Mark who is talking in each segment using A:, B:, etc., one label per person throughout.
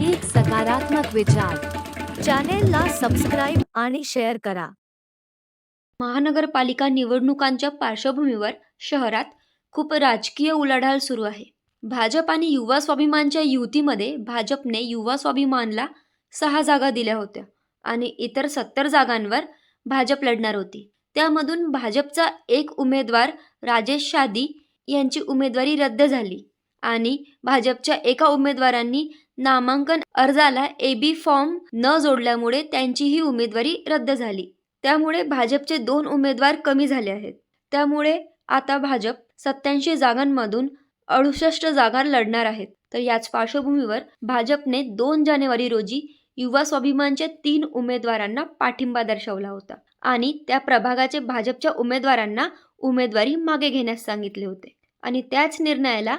A: एक सकारात्मक विचार. चॅनेलला सबस्क्राईब आणि शेअर करा.
B: महानगरपालिका निवडणुकांच्या पार्श्वभूमीवर शहरात खूप राजकीय उलाढाल सुरू आहे. भाजप आणि युवा स्वाभिमानच्या युतीमध्ये भाजपने युवा स्वाभिमानला सहा जागा दिल्या होत्या आणि इतर सत्तर जागांवर भाजप लढणार होती. त्यामधून भाजपचा एक उमेदवार राजेश शादी यांची उमेदवारी रद्द झाली आणि भाजपच्या एका उमेदवारांनी नामांकन अर्जाला ए बी फॉर्म न जोडल्यामुळे त्यांची ही उमेदवारी रद्द झाली. त्यामुळे भाजपचे दोन उमेदवार कमी झाले आहेत. त्यामुळे आता भाजप सत्याऐंशी जागांमधून अडुसष्ट जागा लढणार आहेत तर याच पार्श्वभूमीवर भाजपने दोन जानेवारी रोजी युवा स्वाभिमानच्या तीन उमेदवारांना पाठिंबा दर्शवला होता आणि त्या प्रभागाचे भाजपच्या उमेदवारांना उमेदवारी मागे घेण्यास सांगितले होते. आणि त्याच निर्णयाला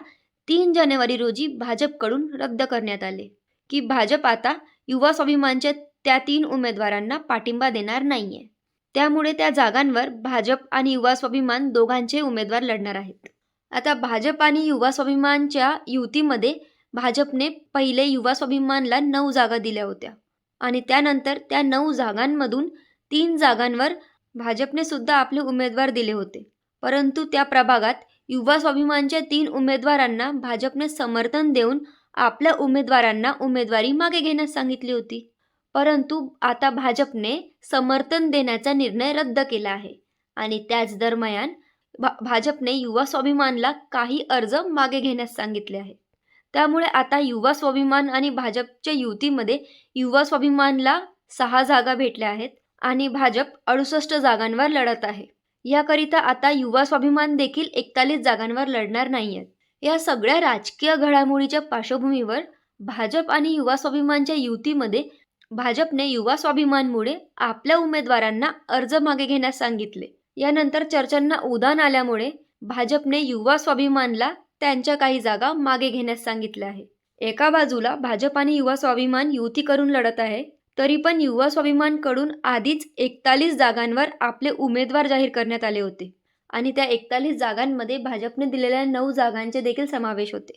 B: तीन जानेवारी रोजी भाजपकडून रद्द करण्यात आले. की भाजप आता युवा स्वाभिमानच्या त्या तीन उमेदवारांना पाठिंबा देणार नाहीये. त्यामुळे त्या जागांवर भाजप आणि युवा स्वाभिमान दोघांचे उमेदवार लढणार आहेत. आता भाजप आणि युवा स्वाभिमानच्या युतीमध्ये भाजपने पहिले युवा स्वाभिमानला नऊ जागा दिल्या होत्या. आणि त्यानंतर त्या नऊ जागांमधून तीन जागांवर भाजपने सुद्धा आपले उमेदवार दिले होते. परंतु त्या प्रभागात युवा स्वाभिमानच्या तीन उमेदवारांना भाजपने समर्थन देऊन आपल्या उमेदवारांना उमेदवारी मागे घेण्यास सांगितली होती. परंतु आता भाजपने समर्थन देण्याचा निर्णय रद्द केला आहे आणि त्याच दरम्यान भा भाजपने युवा स्वाभिमानला काही अर्ज मागे घेण्यास सांगितले आहे. त्यामुळे आता युवा स्वाभिमान आणि भाजपच्या युतीमध्ये युवा स्वाभिमानला सहा जागा भेटल्या आहेत आणि भाजप अडुसष्ट जागांवर लढत आहे. याकरिता आता युवा स्वाभिमान देखील एकतालीस जागांवर लढणार नाही आहेत या सगळ्या राजकीय घडामोडीच्या पार्श्वभूमीवर भाजप आणि युवा स्वाभिमानच्या युतीमध्ये भाजपने युवा स्वाभिमानमुळे आपल्या उमेदवारांना अर्ज मागे घेण्यास सांगितले. यानंतर चर्चांना उदान आल्यामुळे भाजपने युवा स्वाभिमानला त्यांच्या काही जागा मागे घेण्यास सांगितल्या आहे. एका बाजूला भाजप आणि युवा स्वाभिमान युती करून लढत आहे तरी पण युवा स्वाभिमानकडून आधीच एकतालीस जागांवर आपले उमेदवार जाहीर करण्यात आले होते. आणि त्या एकतालीस जागांमध्ये भाजपने दिलेल्या नऊ जागांचे देखील समावेश होते.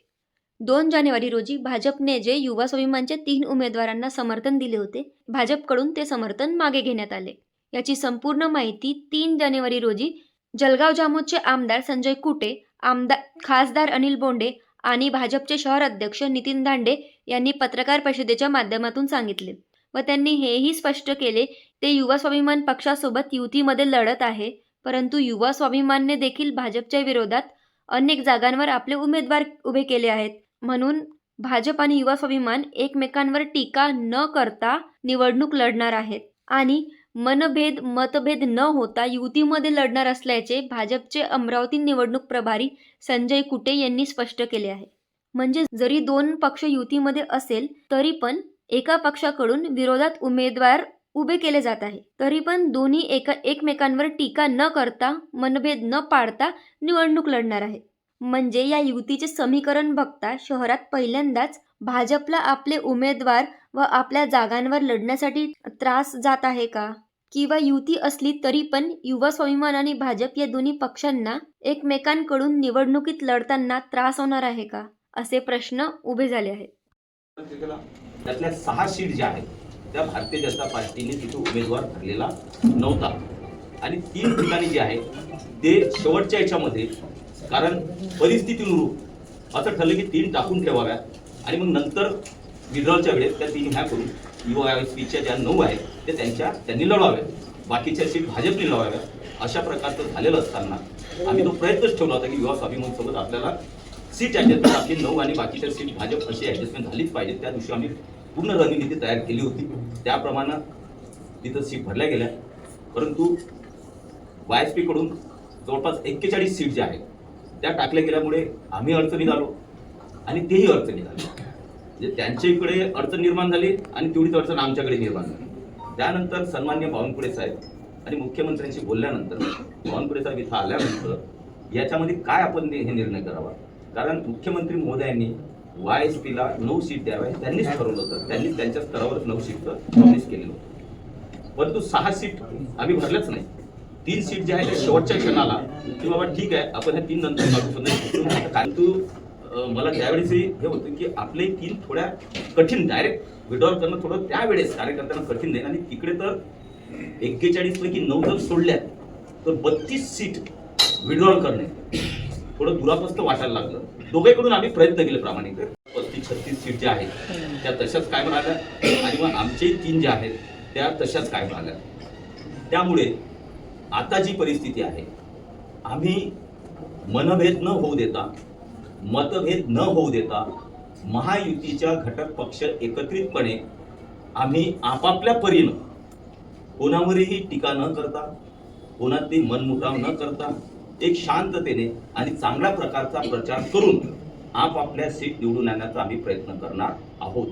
B: दोन जानेवारी रोजी भाजपने जे युवा स्वाभिमानच्या तीन उमेदवारांना समर्थन दिले होते भाजपकडून ते समर्थन मागे घेण्यात आले. याची संपूर्ण माहिती तीन जानेवारी रोजी जलगाव जामोदचे आमदार संजय कुटे आमदार खासदार अनिल बोंडे आणि भाजपचे शहर अध्यक्ष नितीन दांडे यांनी पत्रकार परिषदेच्या माध्यमातून सांगितले. व त्यांनी हेही स्पष्ट केले ते युवा स्वाभिमान पक्षासोबत युतीमध्ये लढत आहे परंतु युवा स्वाभिमानने देखील भाजपच्या विरोधात अनेक जागांवर आपले उमेदवार उभे केले आहेत. म्हणून भाजप आणि युवा स्वाभिमान एकमेकांवर टीका न करता निवडणूक लढणार आहेत. आणि मनभेद मतभेद न होता युतीमध्ये लढणार असल्याचे भाजपचे अमरावती निवडणूक प्रभारी संजय कुटे यांनी स्पष्ट केले आहे. म्हणजे जरी दोन पक्ष युतीमध्ये असेल तरी पण एका पक्षाकडून विरोधात उमेदवार उभे केले जात आहे. तरी पण दोन्ही एका एकमेकांवर टीका न करता मनभेद न पाडता निवडणूक लढणार आहे म्हणजे या युतीचे समीकरण बघता शहरात पहिल्यांदाच भाजपला आपले उमेदवार व आपल्या जागांवर लढण्यासाठी त्रास जात आहे का? किंवा युती असली तरी पण युवा स्वाभिमान आणि भाजप या दोन्ही पक्षांना एकमेकांकडून निवडणुकीत लढताना त्रास होणार आहे का? असे प्रश्न उभे झाले आहेत.
C: त्यातल्या सहा सीट ज्या आहेत त्या भारतीय जनता पार्टीने तिथे उमेदवार भरलेला नव्हता. आणि तीन ठिकाणी जे आहे ते शेवटच्या याच्यामध्ये कारण परिस्थितीनुरूप असं ठरलं की तीन टाकून ठेवाव्या. आणि मग नंतर विड्रॉलच्या वेळेस त्या तीन ह्या करून युवा पीच्या ज्या नऊ आहेत ते त्यांच्या त्यांनी लढवाव्या बाकीच्या सीट भाजपने लढवाव्या अशा प्रकारचं झालेलं असताना आम्ही तो प्रयत्नच ठेवला होता की युवा स्वाभिमानसोबत आपल्याला सीट ॲडजस्टमेंट आपली नऊ आणि बाकीच्या सीट भाजप अशी ॲडजस्टमेंट झालीच पाहिजे. त्या दिवशी आम्ही पूर्ण रणनीती तयार केली होती. त्याप्रमाणे तिथं सीट भरल्या गेल्या. परंतु वाय एस पीकडून जवळपास एक्केचाळीस सीट ज्या आहेत त्या टाकल्या गेल्यामुळे आम्ही अडचणीत आलो आणि तेही अडचणीत आले. म्हणजे त्यांच्या इकडे अडचण निर्माण झाली आणि तेवढीच अडचण आमच्याकडे निर्माण झाली. त्यानंतर सन्मान्य बावनकुळे साहेब आणि मुख्यमंत्र्यांशी बोलल्यानंतर बावनकुळे साहेब इथं आल्यानंतर याच्यामध्ये काय आपण हे निर्णय करावा? कारण मुख्यमंत्री महोदयांनी वाय एस पीला नऊ सीट द्याव्या त्यांनीच ठरवलं होतं. त्यांनीच त्यांच्या स्तरावर नऊ सीटचं प्रॉमिस केलेलं होतं. परंतु सहा सीट आम्ही भरल्याच नाही. तीन सीट ज्या आहेत त्या शेवटच्या क्षणाला. की बाबा ठीक आहे आपण ह्या तीन नंतर काढू परंतु मला त्यावेळेस हे होतं की आपले तीन थोड्या कठीण डायरेक्ट विड्रॉल करणं थोडं त्यावेळेस कार्यकर्त्यांना कठीण जाईल आणि तिकडे तर एक्केचाळीस पैकी नऊ जर सोडल्यात तर बत्तीस सीट विड्रॉल करणे. थोडं दुरापस्त वाटायला लागलं. दोघेकडून आम्ही प्रयत्न केले प्रामाणिक. पस्तीस छत्तीस सीट ज्या आहेत त्या तशाच कायम राहिल्या. आणि मग आमचे तीन ज्या आहेत त्या तशाच कायम राहिल्या. त्यामुळे आता जी परिस्थिती आहे आम्ही मनभेद न होऊ देता मतभेद न होऊ देता महायुतीच्या घटक पक्ष एकत्रितपणे आम्ही आपापल्या परीनं कोणावरही टीका न करता कोणातली मनमुटाव न करता एक शांततेने आणि चांगल्या प्रकारचा प्रचार करून आपापल्या सीट निवडून आणण्याचा आम्ही प्रयत्न करणार आहोत.